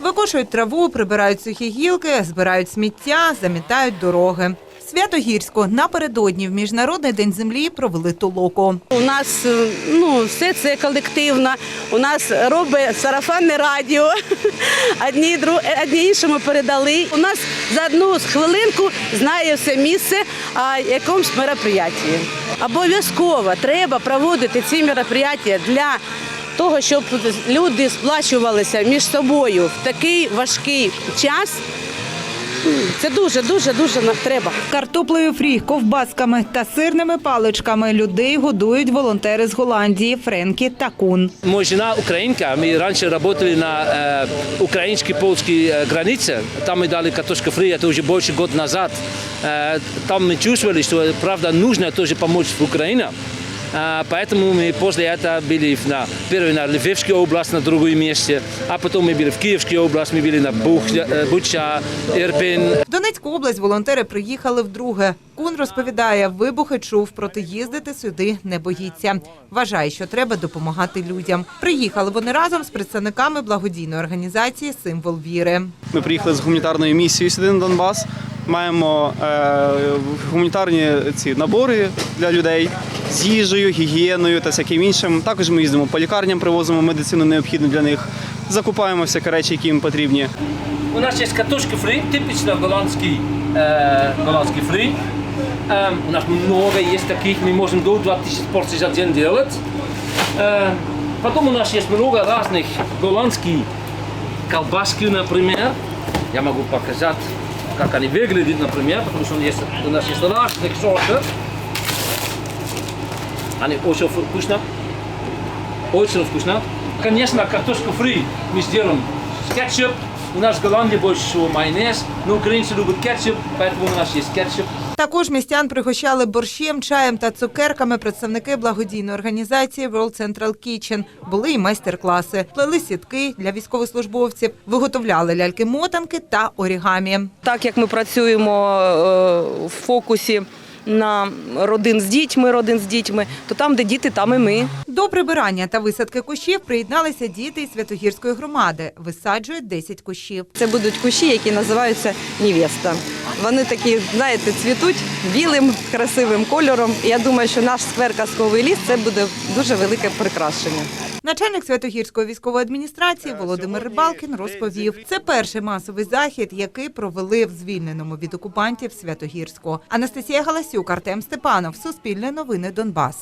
Викошують траву, прибирають сухі гілки, збирають сміття, замітають дороги. Святогірську напередодні в Міжнародний день землі провели толоку. У нас е, ну, все це колективно. У нас робить сарафанне радіо. Одні, дру- е, одні іншому передали. У нас за одну хвилинку знає все місце а якомусь мероприятті. Обов'язково треба проводити ці мероприятия для того, щоб люди сплачувалися між собою в такий важкий час. Це дуже, дуже, дуже нам треба. Картоплею фрі, ковбасками та сирними паличками людей годують волонтери з Голландії Френкі та Кун. Моя жена украинка, мы раньше работали на э, украинско-польской э, границе, там мы дали картошку фри, это уже больше год назад. Э, там мы чувствовали, что правда нужно тоже помочь в Украине. А, Поэтому мы после этого были на, первый на Львовской область, на другом месте, а потом мы были в Киевской области, мы были на Бух, э, Буча, Ирпин, В Донецьку область волонтери приїхали вдруге. Кун розповідає, вибухи чув, проте їздити сюди не боїться. Вважає, що треба допомагати людям. Приїхали вони разом з представниками благодійної організації Символ віри. Ми приїхали з гуманітарною місією сюди на Донбас. Маємо е, гуманітарні ці набори для людей з їжею, гігієною та всяким іншим. Також ми їздимо по лікарням, привозимо медицину необхідну для них, закупаємо всякі речі, які їм потрібні. У нас есть картошка фри, типично голландский, э, голландский фри. Эм, у нас много есть таких, мы можем до 2000 порций за день делать. Э, потом у нас есть много разных голландских колбаски, например. Я могу показать, как они выглядят, например, потому что у нас есть, у нас есть разных сортов. Они очень вкусно. Очень вкусно. Конечно, картошку фри мы сделаем с кетчуп. У нас в Голландии больше всего майонез, но украинцы любят кетчуп, поэтому у нас есть кетчуп. Також містян пригощали борщем, чаєм та цукерками представники благодійної організації World Central Kitchen. Були й майстер-класи, плели сітки для військовослужбовців, виготовляли ляльки-мотанки та орігамі. Так як ми працюємо е, в фокусі на родин з дітьми, родин з дітьми, то там, де діти, там і ми. До прибирання та висадки кущів приєдналися діти із Святогірської громади. Висаджують 10 кущів. Це будуть кущі, які називаються Нівеста. Вони такі, знаєте, цвітуть білим, красивим кольором. Я думаю, що наш сквер казковий ліс це буде дуже велике прикрашення. Начальник Святогірської військової адміністрації Володимир Рибалкін розповів, це перший масовий захід, який провели в звільненому від окупантів Святогірську. Анастасія Галасюк, Артем Степанов, Суспільне новини Донбас.